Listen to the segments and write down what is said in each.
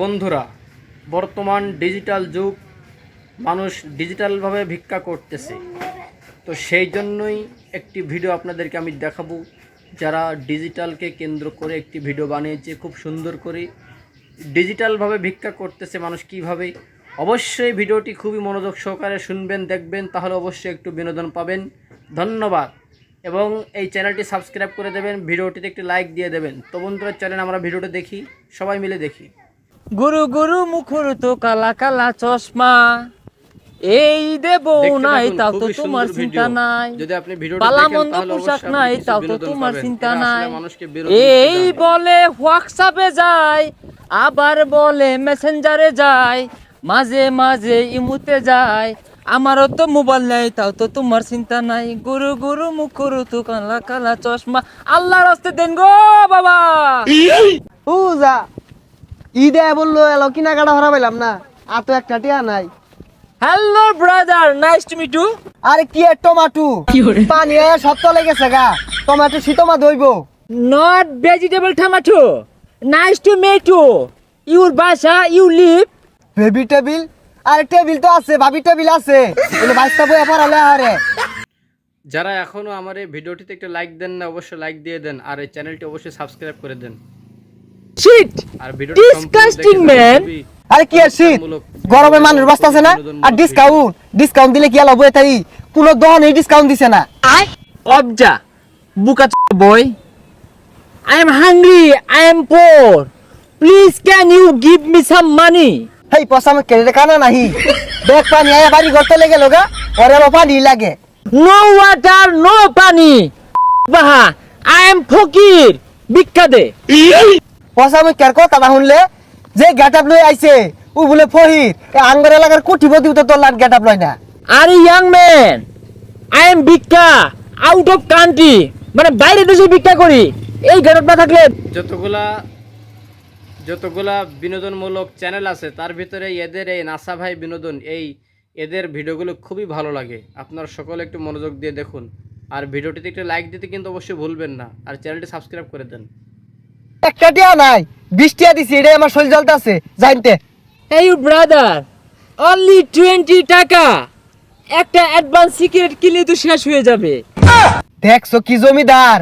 বন্ধুরা, বর্তমান ডিজিটাল যুগ, মানুষ ডিজিটালভাবে ভিক্ষা করতেছে। তো সেই জন্যই একটি ভিডিও আপনাদেরকে আমি দেখাবো। যারা ডিজিটালকে কেন্দ্র করে একটি ভিডিও বানিয়েছে, খুব সুন্দর করে ডিজিটালভাবে ভিক্ষা করতেছে মানুষ কীভাবে, অবশ্যই ভিডিওটি খুবই মনোযোগ সহকারে শুনবেন, দেখবেন, তাহলে অবশ্যই একটু বিনোদন পাবেন। ধন্যবাদ। এবং এই চ্যানেলটি সাবস্ক্রাইব করে দেবেন, ভিডিওটিতে একটি লাইক দিয়ে দেবেন। তো বন্ধুরা চ্যানেল আমরা ভিডিওটা দেখি, সবাই মিলে দেখি। গুরু গুরু মুখুর তো কালা কালা চশমা। এই দেব নাই তাও তো তোমার চিন্তা নাই। যদি পালা মন্দ পোশাক নাই তাও তো তোমার চিন্তা নাই। এই বলে হোয়াটসঅ্যাপে যায় আবার বলে মেসেঞ্জারে যায় মাঝে মাঝে ইমুতে যায় আমারও তো মোবাইল নেই তাও তো তোমার চিন্তা নাই। গুরু গুরু মুখুরু তো কালা কালা চশমা। আল্লাহ রাস্তে দেন গো বাবা। পূজা। ঈদে বলল এলো কিনাকাটা হরা পাইলাম না। আর তো একটা টিয়া নাই। Hello brother nice to meet you আরে কি এর টমাটো পানি আয়া সব তলে গেছে গা। টমাটো শীতমা দইব not vegetable tomato. Nice to meet you. Your basha, you live. Baby table আরে টেবিল তো আছে ভাবি টেবিল আছে। এনে বাইশটা বই পড়ালে আরে যারা এখনও আমার এই ভিডিওটিতে একটা লাইক দেন না অবশ্যই লাইক দিয়ে দেন। আর এই চ্যানেলটি অবশ্যই সাবস্ক্রাইব করে দেন। Shit. আর ভিডিওটি Disgusting, আরে কি আর শীত গরমে মানুষ বাঁচতেছে না আর ডিসকাউন্ট ডিসকাউন্ট দিলে কি আলো বই তাই কোনো দহন এই ডিসকাউন্ট দিছে না Obja. Buka boy. I am hungry. I am poor. Please can you give me some money? হেই পয়সা আমি কেড়ে কানা নাহি দেখ পানি আয়া বাড়ি করতে লেগে লোগা ওরে আবার পানি লাগে No water, no pani. Baha. I am fakir. ভিক্ষা দে পয়সা আমি কের কথা না শুনলে? যে গেট আপ লই আইছে ও বলে ফহির এ আঙ্গর এলাকার কোটিপতি তো তোর লাট গেট আপ লয় না? আরে ইয়াং ম্যান আই এম ভিক্ষা আউট অফ কান্ট্রি মানে বাইরে দেশে ভিক্ষা করি। এই গেরট না থাকলে যতগুলা যতগুলা বিনোদনমূলক চ্যানেল আছে তার ভিতরে এদের এই নাসা ভাই বিনোদন এই এদের ভিডিওগুলো খুবই ভালো লাগে। আপনারা সকলে একটু মনোযোগ দিয়ে দেখুন। আর ভিডিওটিতে একটু লাইক দিতে কিন্তু অবশ্যই ভুলবেন না। আর চ্যানেলটি সাবস্ক্রাইব করে দেন। একটা টিয়া নাই বিশ টিয়া দিছি এটাই আমার শরীর জ্বলতাছে জানতে। এই ব্রাদার অনলি টোয়েন্টি টাকা। একটা অ্যাডভান্স সিগারেট কিনলে তো শেষ হয়ে যাবে। দেখছ কি জমিদার?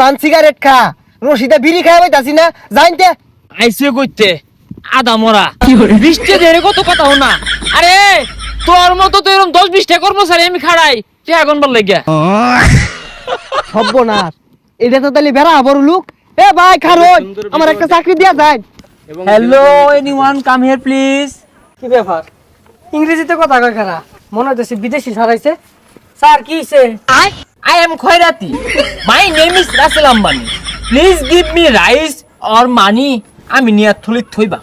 বান সিগারেট খা রশিদা বিড়ি খাই পাইতাছি না জানতে। আইসে কইতে আদা মরা। বৃষ্টি ধরে কত কথা না। আরে তোর মতো তো এরকম দশ বিশটা কর্মচারী আমি খাড়াই কে এখন বল লাগিয়া সর্বনাশ। এটা তো তাহলে বেড়া আবার লুক। এ ভাই খারোই আমার একটা চাকরি দিয়া যায় hello anyone come here please কি ব্যাপার? ইংরেজিতে কথা কয় খারা? মনে হইতেছে বিদেশি সারাইছে। স্যার কি হইছে? I am Khairati. My name is Russell Ambani. Please give me rice or money. আমি নিয়ে থলিত থইবা।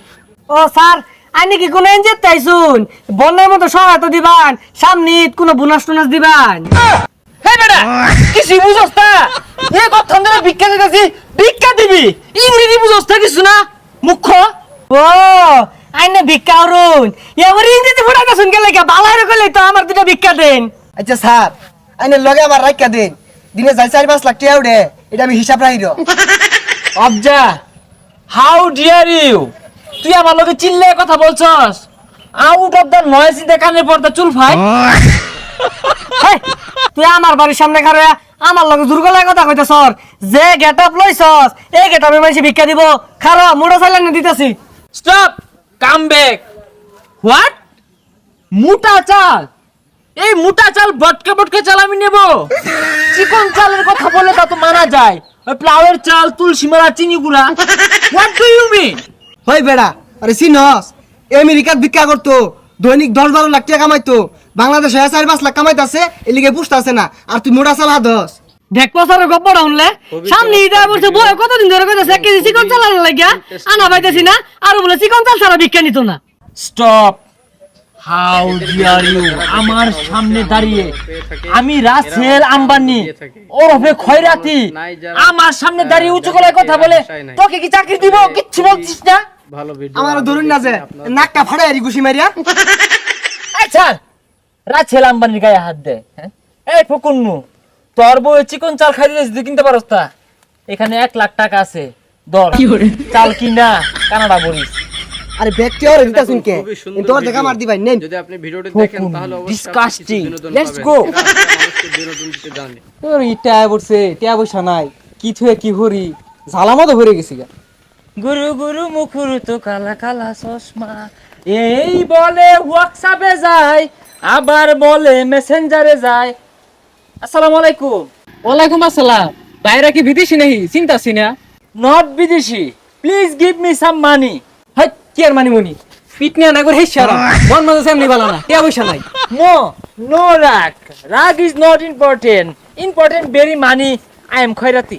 ও স্যার আইনি কি কোনো এনজিও তাইছুন? বন্যার মতো সহায়তা দিবান। সামনে কোনো বোনাস টোনাস দিবান। হে বেটা কিছু বুঝস না? এ কথা ধরে ভিক্ষা দিতেছি ভিক্ষা দিবি ইংরেজি বুঝস না কিছু না? মুখ্য ও আইনে ভিক্ষা অরুন এবার ইংরেজি ফুটাতে শুন গেলে কে বালাইরে কইলে তো আমার দুটো ভিক্ষা দেন। আচ্ছা স্যার আইনের লগে আমার রাখা দিন। দিনে যাই চারি পাঁচ লাখ টিয়া উঠে এটা আমি হিসাব রাখির অবজা হাউ ডিয়ার ইউ তুই আমার লগে চিল্লে কথা বলছস? Out of the noise in the কানের পর্দা চুল ফাই। হেই, তুই আমার বাড়ির সামনে খারে আমার লগে দুর্গলায় কথা কইতে সর যে গেট আপ লইছস এই গেট আপে মানুষ ভিক্ষা দিব। খারো মোটর সাইলেন দিতেছি। স্টপ! Come back. হোয়াট? মোটা চাল? এই মোটা চাল বটকে বটকে চাল আমি নেব। চিকন চালের কথা বলে তা তো মানা যায়। ওই প্লাউয়ের চাল তুলসী মারা চিনি গুড়া। হোয়াট ডু ইউ মিন হই বেড়া আরে সিনস আমেরিকাত ভিক্ষা করতো। দৈনিক দশ বারো লাখ টাকা কামাইতো। বাংলাদেশে চার পাঁচ লাখ কামাইতাছে এলিগে পুষতাছে না। আর তুই মোটা চালা দশ দেখব স্যার গপ্পটা শুনলে সামনে ঈদে বলছে বই কতদিন ধরে কইতাছে এক কেজি চিকন চাল আনা লাগিয়া আনা পাইতেছি না আর বলে চিকন চাল সারা ভিক্ষা নিত না। স্টপ হাউ ডিয়ার ইউ আমার সামনে দাঁড়িয়ে আমি রাসেল আম্বানি ওরফে খয়রাতি আমার সামনে দাঁড়িয়ে উঁচু গলায় কথা বলে তোকে কি চাকরি দিব? কিচ্ছু বলছিস না? ভালো ভিডিও আমার ধরুন না যে নাকটা ফাড়াই আর ঘুষি মারিয়া। আচ্ছা রাছেল আম্বানির গায়ে হাত দে হ্যাঁ? এই ফকুন্নু তোর বউ চিকন চাল খাই দিয়েছিস তুই কিনতে পারস তা? এখানে এক লাখ টাকা আছে দর চাল কিনা কানাডা বলিস। আরে ব্যক্তি ওরে দিতাছুন কে? তোর দেখা। মার দিবাই নেন। যদি আপনি ভিডিওটি দেখেন তাহলে অবশ্যই আপনি কিছু disgusting. বিনোদন দিতে জানে তোর ইটা পড়ছে টিয়া পয়সা নাই। কি থুয়ে কি হরি। ঝালামতো ভরে গেছি গা। গুরু গুরু মুখুর তো কালা কালা চশমা। এই বলে হোয়াটসঅ্যাপে যায় আবার বলে মেসেঞ্জারে যায়। আসসালামু আলাইকুম। ওয়ালাইকুম আসসালাম। বাইরে কি বিদেশি নাহি চিন্তা সিনা নট বিদেশি। Please give me some money কি আর মানি মুনি পিটনিয়া না করে হেস সারা মন মজা সেমনি ভালো না কে পয়সা নাই। মো নো রাগ রাগ is not important important very money I am খয়রাতি